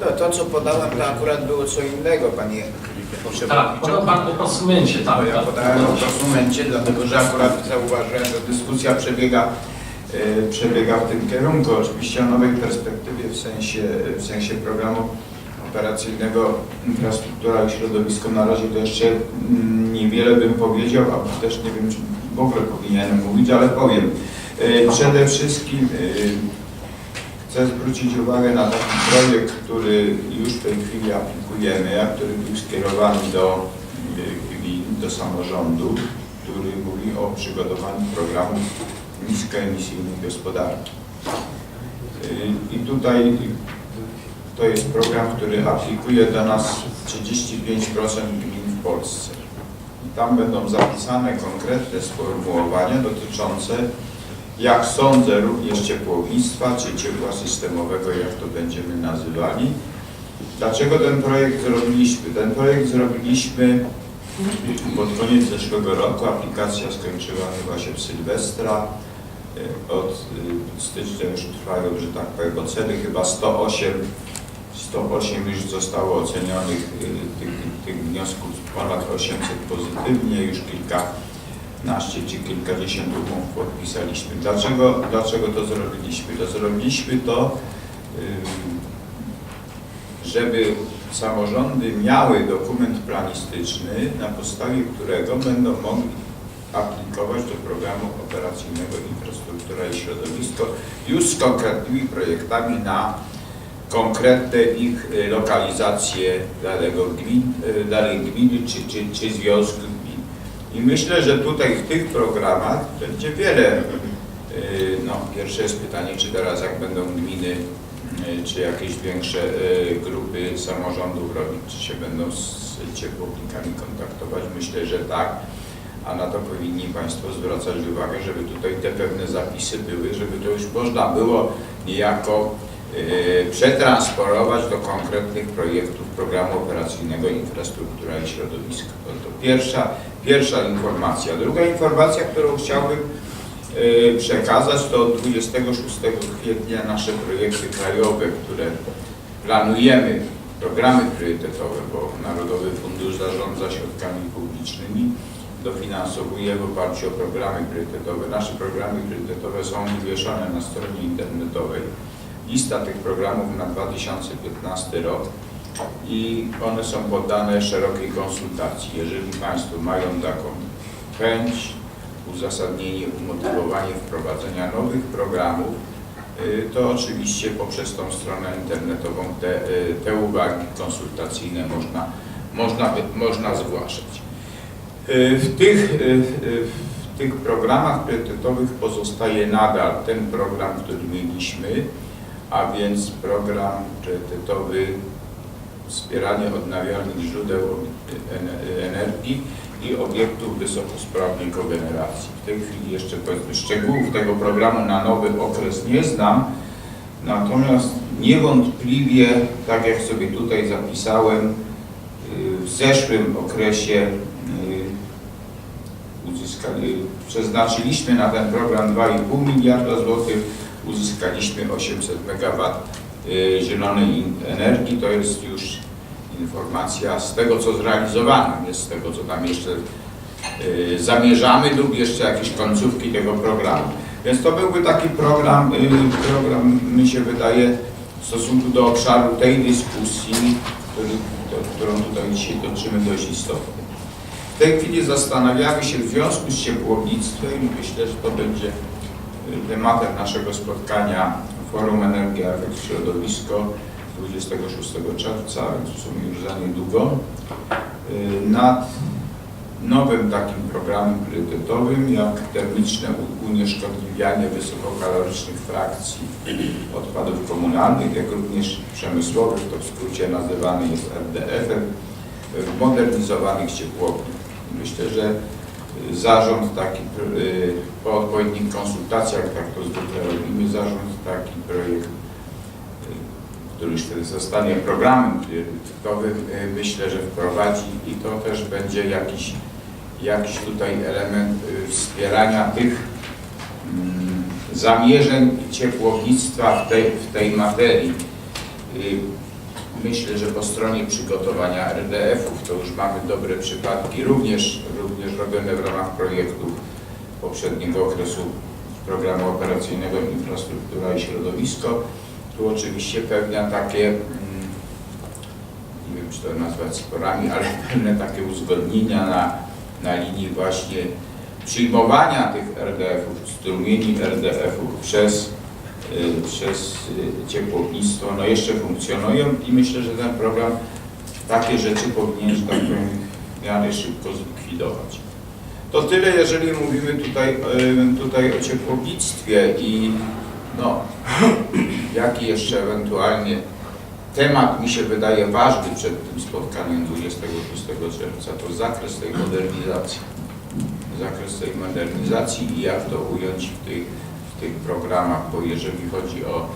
To, to co podałem, to akurat było co innego, panie Tak, przewodniczący. Pan o konsumencie, tak. No, ja tak. podałem o konsumencie, dlatego że akurat zauważyłem, że dyskusja przebiega, e, przebiega w tym kierunku. Oczywiście o nowej perspektywie w sensie, w sensie programu operacyjnego infrastruktura i środowisko. Na razie to jeszcze mm, niewiele bym powiedział, a też nie wiem, czy w ogóle powinienem mówić, ale powiem. E, Przede wszystkim e, Chcę zwrócić uwagę na taki projekt, który już w tej chwili aplikujemy, a który był skierowany do gmin, do samorządu, który mówi o przygotowaniu programu niskoemisyjnej gospodarki. Y, I tutaj to jest program, który aplikuje do nas 35% gmin w Polsce. I tam będą zapisane konkretne sformułowania dotyczące jak sądzę, również ciepłownictwa czy ciepła systemowego, jak to będziemy nazywali. Dlaczego ten projekt zrobiliśmy? Ten projekt zrobiliśmy pod koniec zeszłego roku. Aplikacja skończyła chyba się w Sylwestra. Y, Od y, stycznia już trwają, że tak powiem, oceny. Chyba 108, 108 już zostało ocenionych y, tych, tych wniosków, ponad 800 pozytywnie, już kilka naście czy kilkadziesiąt umów podpisaliśmy. Dlaczego, dlaczego to zrobiliśmy? To zrobiliśmy to, żeby samorządy miały dokument planistyczny, na podstawie którego będą mogli aplikować do programu operacyjnego Infrastruktura i Środowisko już z konkretnymi projektami na konkretne ich y, lokalizacje danego gmin, y, danej gminy czy, czy, czy związku. I myślę, że tutaj w tych programach będzie wiele. y, No, pierwsze jest pytanie, czy teraz jak będą gminy, y, czy jakieś większe y, grupy samorządów robić, czy się będą z ciepłownikami kontaktować. Myślę, że tak. A na to powinni Państwo zwracać uwagę, żeby tutaj te pewne zapisy były, żeby to już można było niejako przetransferować do konkretnych projektów programu operacyjnego Infrastruktura i Środowisko. To, to pierwsza, pierwsza informacja. Druga informacja, którą chciałbym y, przekazać, to od 26 kwietnia nasze projekty krajowe, które planujemy, programy priorytetowe, bo Narodowy Fundusz zarządza środkami publicznymi, dofinansowuje w oparciu o programy priorytetowe. Nasze programy priorytetowe są wywieszone na stronie internetowej. Lista tych programów na 2015 rok i one są poddane szerokiej konsultacji. Jeżeli Państwo mają taką chęć, uzasadnienie, umotywowanie wprowadzenia nowych programów, y, to oczywiście poprzez tą stronę internetową te, y, te uwagi konsultacyjne można, można, można zgłaszać. Y, W tych, w tych programach priorytetowych pozostaje nadal ten program, który mieliśmy, a więc program priorytetowy wspieranie odnawialnych źródeł en- energii i obiektów wysokosprawnej kogeneracji. W tej chwili jeszcze powiedzmy szczegółów tego programu na nowy okres nie znam, natomiast niewątpliwie, tak jak sobie tutaj zapisałem, y, w zeszłym okresie y, uzyskali, przeznaczyliśmy na ten program 2,5 miliarda złotych, uzyskaliśmy 800 MW y, zielonej in- energii. To jest już informacja z tego, co zrealizowane, nie z tego, co tam jeszcze y, zamierzamy lub jeszcze jakieś końcówki tego programu. Więc to byłby taki program, y, program mi się wydaje w stosunku do obszaru tej dyskusji, który, którą tutaj dzisiaj toczymy dość istotny. W tej chwili zastanawiamy się w związku z ciepłownictwem i myślę, że to będzie y, tematem naszego spotkania Forum Energia, Efekt Środowisko 26 czerwca, więc w sumie już za niedługo, y, nad nowym takim programem priorytetowym, jak termiczne unieszkodliwianie wysokokalorycznych frakcji odpadów komunalnych, jak również przemysłowych, to w skrócie nazywany jest RDF-em, w modernizowanych ciepłowniach. Myślę, że zarząd taki, y, po odpowiednich konsultacjach, tak to zwykle robimy, zarząd taki projekt, y, który już wtedy zostanie programem priorytetowym, y, myślę, że wprowadzi i to też będzie jakiś, jakiś tutaj element wspierania tych mm, zamierzeń ciepłownictwa w tej, w tej materii. Myślę, że po stronie przygotowania RDF-ów to już mamy dobre przypadki, również, również robione w ramach projektów poprzedniego okresu programu operacyjnego Infrastruktura i Środowisko. Tu oczywiście pewne takie, mm, nie wiem czy to nazwać sporami, ale pewne takie uzgodnienia na, na linii właśnie przyjmowania tych RDF-ów, strumieni RDF-ów przez, przez y, ciepłownictwo, no jeszcze funkcjonują i myślę, że ten program takie rzeczy powinien, że tak powiem, w miarę szybko zlikwidować. To tyle, jeżeli mówimy tutaj, y, tutaj o ciepłownictwie i no, jaki jeszcze ewentualnie temat mi się wydaje ważny przed tym spotkaniem 26 czerwca, to zakres tej modernizacji. Zakres tej modernizacji i jak to ująć w tych, tych programach, bo jeżeli chodzi o,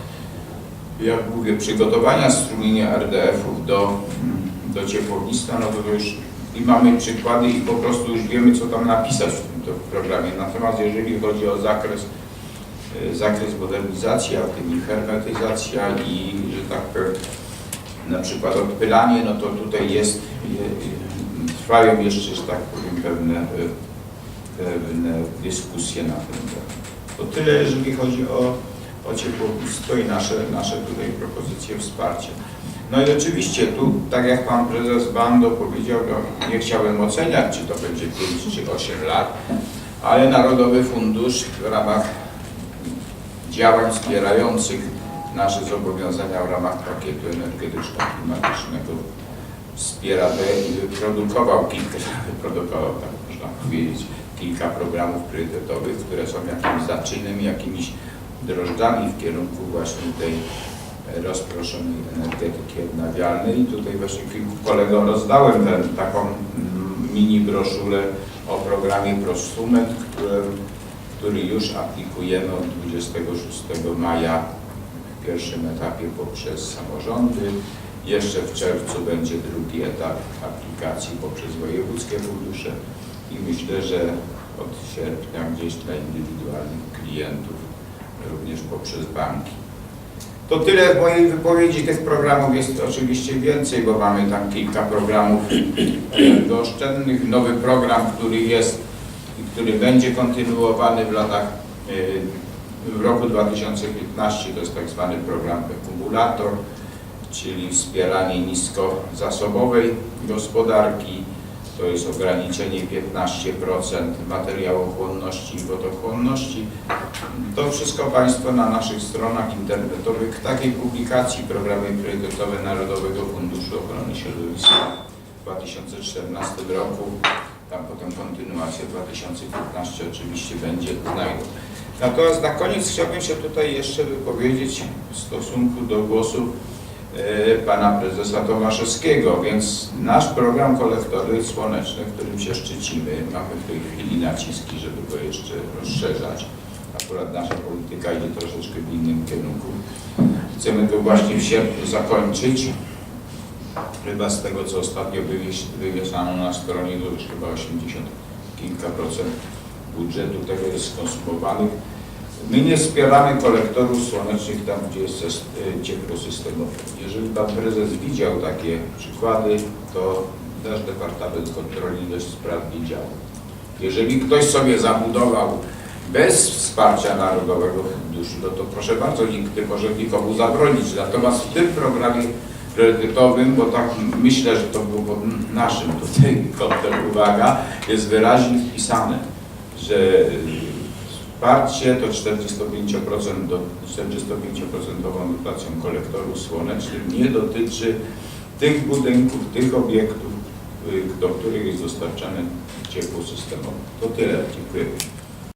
jak mówię, przygotowania strumienia RDF-ów do, do ciepłownictwa, no to, już i mamy przykłady i po prostu już wiemy, co tam napisać w tym programie. Natomiast jeżeli chodzi o zakres, y, zakres modernizacji, a tym i hermetyzacja i, że tak na przykład odpylanie, no to tutaj jest, y, y, trwają jeszcze, że tak powiem, pewne, pewne dyskusje na ten temat. To tyle, jeżeli chodzi o, o i nasze, nasze tutaj propozycje wsparcia. No i oczywiście tu, tak jak Pan Prezes Bando powiedział, no, nie chciałem oceniać, czy to będzie 5 czy 8 lat, ale Narodowy Fundusz w ramach działań wspierających nasze zobowiązania w ramach pakietu energetyczno-klimatycznego wspiera wyprodukował kilka, wyprodukował, tak można powiedzieć, kilka programów priorytetowych, które są jakimś zaczynem, jakimiś drożdżami w kierunku właśnie tej rozproszonej energetyki odnawialnej. I tutaj właśnie kilku kolegom rozdałem ten, taką mm, mini broszurę o programie Prosument, który, który już aplikujemy od 26 maja w pierwszym etapie poprzez samorządy. Jeszcze w czerwcu będzie drugi etap aplikacji poprzez wojewódzkie fundusze i myślę, że od sierpnia gdzieś dla indywidualnych klientów, również poprzez banki. To tyle w mojej wypowiedzi. Tych programów jest oczywiście więcej, bo mamy tam kilka programów energooszczędnych. Nowy program, który jest i który będzie kontynuowany w latach y, w roku 2015 to jest tak zwany program akumulator, czyli wspieranie niskozasobowej gospodarki. To jest ograniczenie 15% materiałochłonności i wodochłonności. To wszystko Państwo na naszych stronach internetowych takiej publikacji Programy Priorytetowe Narodowego Funduszu Ochrony Środowiska w 2014 roku. Tam potem kontynuacja 2015 oczywiście będzie znajdą. Natomiast na koniec chciałbym się tutaj jeszcze wypowiedzieć w stosunku do głosu pana prezesa Tomaszewskiego, więc nasz program kolektory słoneczne, którym się szczycimy, mamy w tej chwili naciski, żeby go jeszcze rozszerzać. Akurat nasza polityka idzie troszeczkę w innym kierunku. Chcemy to właśnie w sierpniu zakończyć. Chyba z tego, co ostatnio wywies- wywieszano na stronie, to już chyba 80 kilka procent budżetu tego jest skonsumowanych. My nie wspieramy kolektorów słonecznych tam, gdzie jest y, ciepło systemowe. Jeżeli Pan Prezes widział takie przykłady, to nasz Departament Kontroli dość sprawnie działa. Jeżeli ktoś sobie zabudował bez wsparcia Narodowego Funduszu, no to proszę bardzo, nikt nie może nikomu zabronić. Natomiast w tym programie priorytetowym, bo tak myślę, że to było naszym tutaj kątem uwaga, jest wyraźnie wpisane, że wsparcie to 45% do 45% dotacją kolektorów słonecznych nie dotyczy tych budynków, tych obiektów, y, do których jest dostarczane ciepło systemowe. To tyle. Dziękuję.